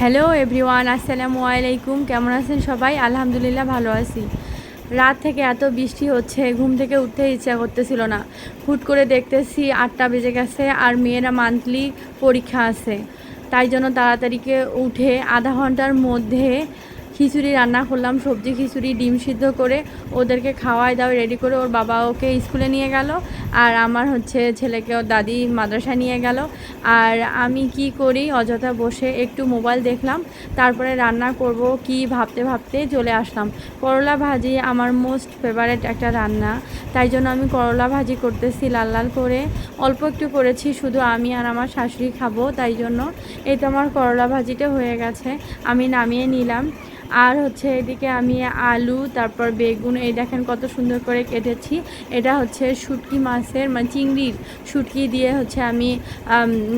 Hello everyone আসসালামু আলাইকুম। কেমন আছেন সবাই? আলহামদুলিল্লাহ ভালো আছি। রাত থেকে এত বৃষ্টি হচ্ছে, ঘুম থেকে উঠতে ইচ্ছা করতেছিল না। হুট করে দেখতেছি আটটা বেজে গেছে আর মেয়েরা মান্থলি পরীক্ষা আছে। তাই জন্য তাড়াতাড়িকে উঠে আধা ঘণ্টার মধ্যে খিচুড়ি রান্না করলাম, সবজি খিচুড়ি, ডিম সিদ্ধ করে ওদেরকে খাওয়াই দাওয়াই রেডি করে ওর বাবা ওকে স্কুলে নিয়ে গেল আর আমার হচ্ছে ছেলেকে ওর দাদি মাদ্রাসায় নিয়ে গেল। আর আমি কি করি, অযথা বসে একটু মোবাইল দেখলাম, তারপরে রান্না করব কি ভাবতে ভাবতে চলে আসলাম। করলা ভাজি আমার মোস্ট ফেভারেট একটা রান্না, তাই জন্য আমি করলা ভাজি করতেছি লাল লাল করে। অল্প একটু করেছি, শুধু আমি আর আমার শাশুড়ি খাব, তাই জন্য। এই তো আমার করলা ভাজিটা হয়ে গেছে, আমি নামিয়ে নিলাম। আর হচ্ছে এদিকে আমি আলু, তারপর বেগুন, এই দেখেন কত সুন্দর করে কেটেছি। এটা হচ্ছে শুটকি মাছের মানে চিংড়ির শুটকি দিয়ে হচ্ছে আমি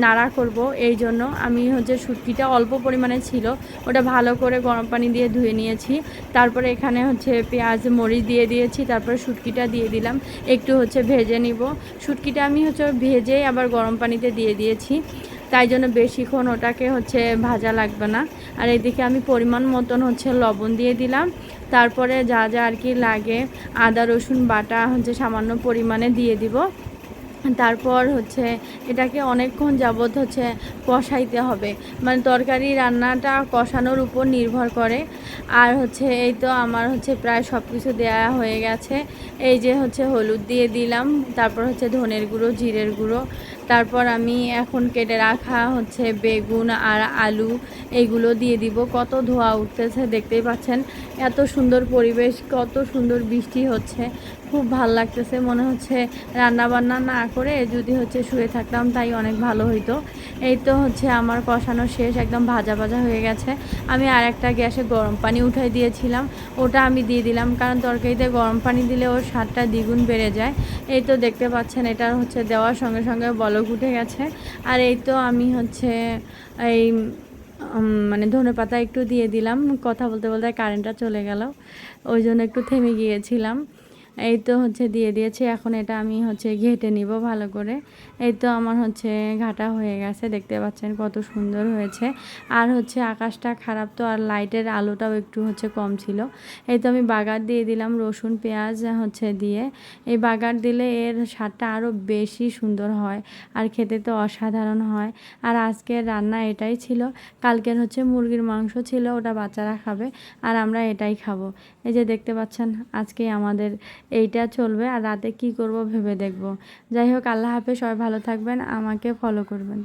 নাড়া করব। এই জন্য আমি হচ্ছে শুটকিটা অল্প পরিমাণে ছিল, ওটা ভালো করে গরম পানি দিয়ে ধুয়ে নিয়েছি। তারপরে এখানে হচ্ছে পেঁয়াজ, মরিচ দিয়ে দিয়েছি, তারপরে শুটকিটা দিয়ে দিলাম। একটু হচ্ছে ভেজে নিব। শুটকিটা আমি হচ্ছে ভেজে আবার গরম পানিতে দিয়ে দিয়েছি। তাই জন্য বেশিক্ষণ ওটাকে হচ্ছে ভাজা লাগবে না। আর এদিকে আমি পরিমাণ মতন হচ্ছে লবণ দিয়ে দিলাম। তারপরে যা যা আর কি লাগে, আদা, রসুন, বাটা হচ্ছে সামান্য পরিমাণে দিয়ে দিব। তারপর হচ্ছে এটাকে অনেকক্ষণ যাবৎ হচ্ছে কষাইতে হবে। মানে তরকারি রান্নাটা কষানোর উপর নির্ভর করে। আর হচ্ছে এই তো আমার হচ্ছে প্রায় সব কিছু দেওয়া হয়ে গেছে। এই যে হচ্ছে হলুদ দিয়ে দিলাম, তারপর হচ্ছে ধনের গুঁড়ো, জিরের গুঁড়ো। তারপর আমি এখন কেটে রাখা হচ্ছে বেগুন আর আলু এইগুলো দিয়ে দিব। কত ধোয়া উঠতেছে দেখতেই পাচ্ছেন। এত সুন্দর পরিবেশ, কত সুন্দর বৃষ্টি হচ্ছে। খুব ভালো লাগতেছে, মনে হচ্ছে রান্না বান্না না করে যদি হচ্ছে শুয়ে থাকতাম তাই অনেক ভালো হইতো। এই তো হচ্ছে আমার কষানো শেষ, একদম ভাজা ভাজা হয়ে গেছে। আমি আর একটা গ্যাসে গরম পানি উঠাই দিয়েছিলাম, ওটা আমি দিয়ে দিলাম, কারণ তরকারিতে গরম পানি দিলে ওর স্বাদটা দ্বিগুণ বেড়ে যায়। এই তো দেখতে পাচ্ছেন, এটা হচ্ছে দেওয়ার সঙ্গে সঙ্গে বলক উঠে গেছে। আর এই তো আমি হচ্ছে এই মানে ধনে পাতা একটু দিয়ে দিলাম, কথা বলতে বলতে কারেন্টটা চলে গেল, ওই জন্য একটু থেমে গিয়েছিলাম। এই তো হচ্ছে দিয়ে দিয়েছি। এখন এটা আমি হচ্ছে ঘেটে নিব ভালো করে। এই তো আমার হচ্ছে ঘাটা হয়ে গেছে, দেখতে পাচ্ছেন কত সুন্দর হয়েছে। আর হচ্ছে আকাশটা খারাপ তো, আর লাইটের আলোটাও একটু হচ্ছে কম ছিল। এই তো আমি বাগার দিয়ে দিলাম রসুন, পেঁয়াজ হচ্ছে দিয়ে। এই বাগার দিলে এর স্বাদটা আরও বেশি সুন্দর হয়, আর খেতে তো অসাধারণ হয়। আর আজকের রান্না এটাই ছিল। কালকের হচ্ছে মুরগির মাংস ছিল, ওটা বাচ্চারা খাবে, আর আমরা এটাই খাব। এই যে দেখতে পাচ্ছেন, আজকে আমাদের এইটা চলবে আর রাতে কি করব ভেবে দেখব। যাই হোক, আল্লাহ হাফেজ, সবাই ভালো থাকবেন, আমাকে ফলো করবেন।